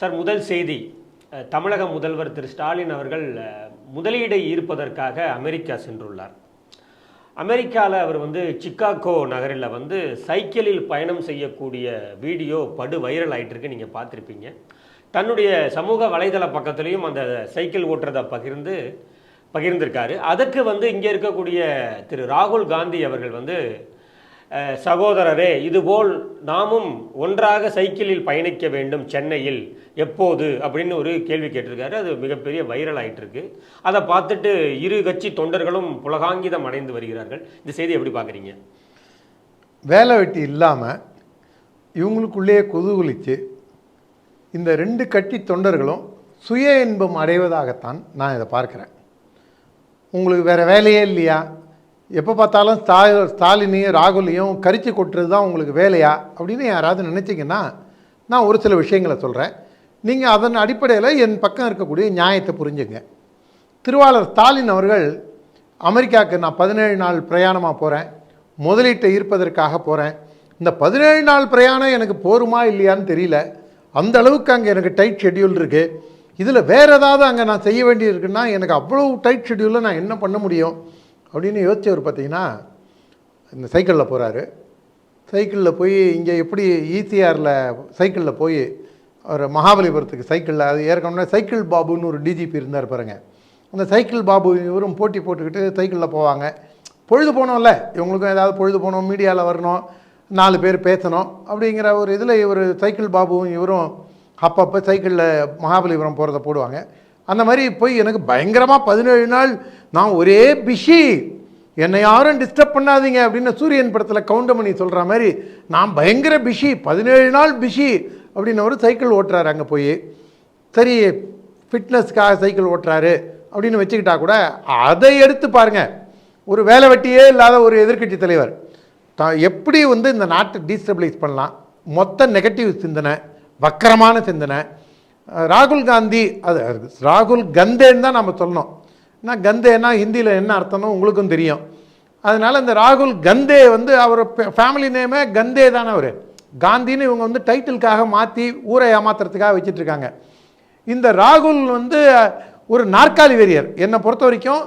Sir முதல் செய்தி தமிழக முதல்வர் திரு. ஸ்டாலின் அவர்கள் முதலீடை ஈர்ப்பதற்காக அமெரிக்கா சென்றுள்ளார். அமெரிக்காவில் அவர் வந்து சிக்காகோ நகரில் வந்து சைக்கிளில் பயணம் செய்யக்கூடிய வீடியோ படு வைரல் ஆகிட்டுருக்கு நீங்கள் பார்த்துருப்பீங்க. தன்னுடைய சமூக வலைதள பக்கத்துலேயும் அந்த சைக்கிள் ஓட்டுறதை பகிர்ந்து பகிர்ந்திருக்காரு. அதற்கு வந்து இங்கே இருக்கக்கூடிய திரு. ராகுல் காந்தி அவர்கள் வந்து சகோதரரே இதுபோல் நாமும் ஒன்றாக சைக்கிளில் பயணிக்க வேண்டும் சென்னையில். எப்போது? அப்படின்னு ஒரு கேள்வி கேட்டிருக்காரு. அது மிகப்பெரிய வைரல் ஆகிட்டுருக்கு அதை பார்த்துட்டு இரு கட்சி தொண்டர்களும் புலகாங்கிதம் அடைந்து வருகிறார்கள். இந்த செய்தி எப்படி பார்க்குறீங்க? வேலை வெட்டி இல்லாமல் இவங்களுக்குள்ளேயே குதூகலித்து இந்த ரெண்டு கட்சி தொண்டர்களும் சுய இன்பம் அடைவதாகத்தான் நான் இதை பார்க்குறேன். உங்களுக்கு வேறு வேலையே இல்லையா? எப்போ பார்த்தாலும் ஸ்டா ஸ்டாலினையும் ராகுலையும் கரிச்சு கொட்டுறது தான் உங்களுக்கு வேலையா? அப்படின்னு யாராவது நினச்சிங்கன்னா நான் ஒரு சில விஷயங்களை சொல்கிறேன் நீங்கள் அதன் அடிப்படையில் என் பக்கம் இருக்கக்கூடிய நியாயத்தை புரிஞ்சுங்க. திருவாளர் ஸ்டாலின் அவர்கள் அமெரிக்காவுக்கு நான் பதினேழு நாள் பிரயாணமாக போகிறேன் முதலீட்டை ஈர்ப்பதற்காக போகிறேன் இந்த பதினேழு நாள் பிரயாணம் எனக்கு போருமா இல்லையான்னு தெரியல. அந்த அளவுக்கு அங்கே எனக்கு டைட் ஷெட்யூல் இருக்குது இதில் வேறு ஏதாவது அங்கே நான் செய்ய வேண்டியிருக்குன்னா எனக்கு அவ்வளோ டைட் ஷெட்யூலில் நான் என்ன பண்ண முடியும்? அப்படின்னு யோசிச்சவர் பார்த்தீங்கன்னா இந்த சைக்கிளில் போகிறாரு சைக்கிளில் போய் இங்கே எப்படி ஈசிஆரில் சைக்கிளில் போய் ஒரு மகாபலிபுரத்துக்கு சைக்கிளில் அது ஏற்கனவே சைக்கிள் பாபுன்னு ஒரு டிஜிபி இருந்தார் பாருங்க. அந்த சைக்கிள் பாபு இவரும் போட்டி போட்டுக்கிட்டு சைக்கிளில் போவாங்க. பொழுது போனோம்ல இவங்களுக்கும் ஏதாவது பொழுது போகணும் மீடியாவில் வரணும் நாலு பேர் பேசணும் அப்படிங்கிற ஒரு இதில் இவர் சைக்கிள் பாபுவும் இவரும் அப்பப்போ சைக்கிளில் மகாபலிபுரம் போகிறத போடுவாங்க. அந்த மாதிரி போய் எனக்கு பயங்கரமாக பதினேழு நாள் நான் ஒரே பிஷி என்னை யாரும் டிஸ்டர்ப் பண்ணாதீங்க அப்படின்னு சூரியன் படத்தில் கவுண்டமணி சொல்கிற மாதிரி நான் பயங்கர பிஷி பதினேழு நாள் பிஷி அப்படின்னு ஒரு சைக்கிள் ஓட்டுறாரு அங்கே போய். சரி ஃபிட்னஸ்க்காக சைக்கிள் ஓட்டுறாரு அப்படின்னு வச்சுக்கிட்டா கூட அதை எடுத்து பாருங்கள் ஒரு வேலை வெட்டியே இல்லாத ஒரு எதிர்க்கட்சி தலைவர். தான் எப்படி வந்து இந்த நாட்டை டீஸ்டபிளைஸ் பண்ணலாம்? மொத்த நெகட்டிவ் சிந்தனை வக்கரமான சிந்தனை. ராகுல் காந்தி அது அது ராகுல் கந்தேன்னு தான் நம்ம சொல்லணும். ஏன்னா கந்தேன்னா ஹிந்தியில் என்ன அர்த்தம்னு உங்களுக்கும் தெரியும். அதனால் இந்த ராகுல் கந்தே வந்து அவர் ஃபேமிலி நேமே கந்தே தானே அவர். காந்தின்னு இவங்க வந்து டைட்டிலுக்காக மாற்றி ஊரை ஏமாத்துறதுக்காக வச்சிட்ருக்காங்க. இந்த ராகுல் வந்து ஒரு நாற்காலி வெறியர். என்னை பொறுத்த வரைக்கும்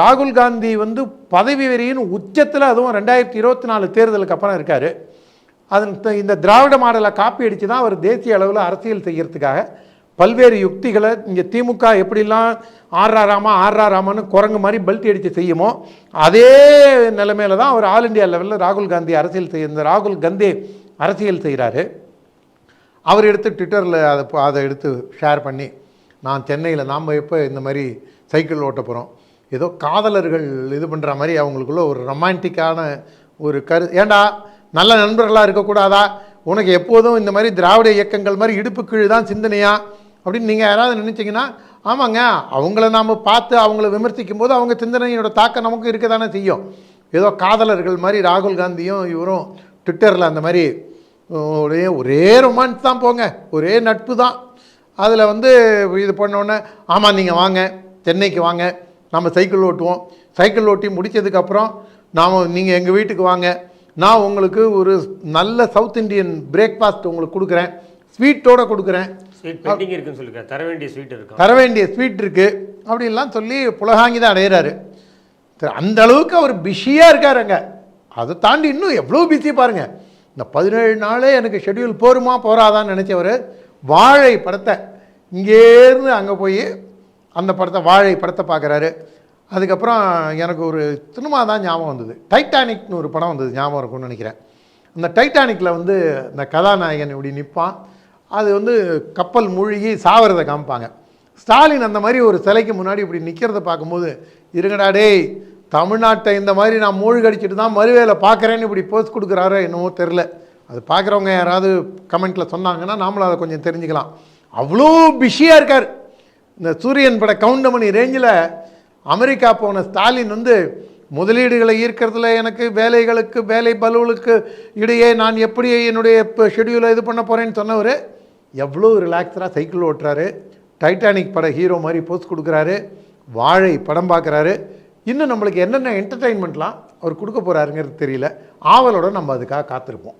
ராகுல் காந்தி வந்து பதவி வெறியின் உச்சத்தில் அதுவும் ரெண்டாயிரத்தி இருபத்தி நாலு தேர்தலுக்கு அப்புறம் இருக்கார். அதன் த- இந்த திராவிட மாடலை காப்பி அடித்து தான் அவர் தேசிய அளவில் அரசியல் செய்கிறதுக்காக பல்வேறு யுக்திகளை இங்கே திமுக எப்படிலாம் ஆர்ரா ராமா ஆர்ரா ராமான்னு குரங்கு மாதிரி பல்ட்டி அடித்து செய்யுமோ அதே நிலைமையில தான் அவர் ஆல் இந்தியா லெவலில் ராகுல் காந்தி அரசியல் செய்ய இந்த ராகுல் காந்தி அரசியல் செய்கிறாரு அவர் எடுத்து ட்விட்டரில் அதை அதை எடுத்து ஷேர் பண்ணி நான் சென்னையில் நாம் எப்போ இந்த மாதிரி சைக்கிள் ஓட்ட போகிறோம் ஏதோ காதலர்கள் இது பண்ணுற மாதிரி அவங்களுக்குள்ள ஒரு ரொமான்டிக்கான ஒரு கரு ஏண்டா நல்ல நண்பர்களாக இருக்கக்கூடாதா? உனக்கு எப்போதும் இந்த மாதிரி திராவிட இயக்கங்கள் மாதிரி இடுப்பு கீழ் தான் சிந்தனையா? அப்படின்னு நீங்கள் யாராவது நினச்சிங்கன்னா ஆமாங்க அவங்கள நாம் பார்த்து அவங்கள விமர்சிக்கும் போது அவங்க சிந்தனையோட தாக்கம் நமக்கு இருக்க தானே செய்யும். ஏதோ காதலர்கள் மாதிரி ராகுல் காந்தியும் இவரும் ட்விட்டரில் அந்த மாதிரி ஒரே ஒரே ரொமான்ஸ் தான் போங்க ஒரே நட்பு தான். அதில் வந்து இது பண்ணோன்னே ஆமாம் நீங்கள் வாங்க சென்னைக்கு வாங்க நம்ம சைக்கிள் ஓட்டுவோம். சைக்கிள் ஓட்டி முடித்ததுக்கப்புறம் நாம் நீங்கள் எங்கள் வீட்டுக்கு வாங்க நான் உங்களுக்கு ஒரு நல்ல சவுத் இந்தியன் பிரேக்ஃபாஸ்ட் உங்களுக்கு கொடுக்குறேன். ஸ்வீட்டோட கொடுக்குறேன். இருக்குன்னு தர வேண்டிய ஸ்வீட் இருக்கும் தர வேண்டிய ஸ்வீட் இருக்குது அப்படின்லாம் சொல்லி புலகாங்கி தான் அடையிறாரு. அந்த அளவுக்கு அவர் பிஸியாக இருக்காருங்க. அதை தாண்டி இன்னும் எவ்வளோ பிஸி பாருங்க. இந்த பதினேழு நாளே எனக்கு ஷெட்யூல் போருமா போறாதான்னு நினச்சவர் வாழை படத்தை இங்கேருந்து அங்கே போய் அந்த படத்தை வாழை படத்தை பார்க்குறாரு. அதுக்கப்புறம் எனக்கு ஒரு சினிமா தான் ஞாபகம் வந்தது. டைட்டானிக்னு ஒரு படம் வந்தது ஞாபகம் இருக்கும்னு நினைக்கிறேன். அந்த டைட்டானிக்கில் வந்து இந்த கதாநாயகன் இப்படி நிற்பான் அது வந்து கப்பல் மூழ்கி சாவரதை காமிப்பாங்க. ஸ்டாலின் அந்த மாதிரி ஒரு சிலைக்கு முன்னாடி இப்படி நிற்கிறத பார்க்கும்போது இருங்கடா டேய் தமிழ்நாட்டை இந்த மாதிரி நான் மூழ்கடிச்சிட்டு தான் மறுவேலை பார்க்குறேன்னு இப்படி போஸ்ட் கொடுக்குறாரோ என்னவோ தெரில அது பார்க்குறவங்க யாராவது கமெண்ட்டில் சொன்னாங்கன்னா நாமளும் அதை கொஞ்சம் தெரிஞ்சுக்கலாம். அவ்வளோ பிஸியாக இருக்கார். இந்த சூரியன் பட கவுண்டமணி ரேஞ்சில் அமெரிக்கா போன ஸ்டாலின் வந்து முதலீடுகளை ஈர்க்கிறதுல எனக்கு வேலைகளுக்கு வேலை பலுவுகளுக்கு இடையே நான் எப்படி என்னுடைய ஷெடியூலை இது பண்ண போகிறேன்னு சொன்னவர் எவ்வளோ ரிலாக்ஸராக சைக்கிள் ஓட்டுறாரு. டைட்டானிக் பட ஹீரோ மாதிரி போஸ்ட் கொடுக்குறாரு. வாழை படம் பார்க்குறாரு. இன்னும் நம்மளுக்கு என்னென்ன என்டர்டெயின்மெண்ட்லாம் அவர் கொடுக்க போகிறாருங்கிறது தெரியல. ஆவலோட நம்ம அதுக்காக காத்திருப்போம்.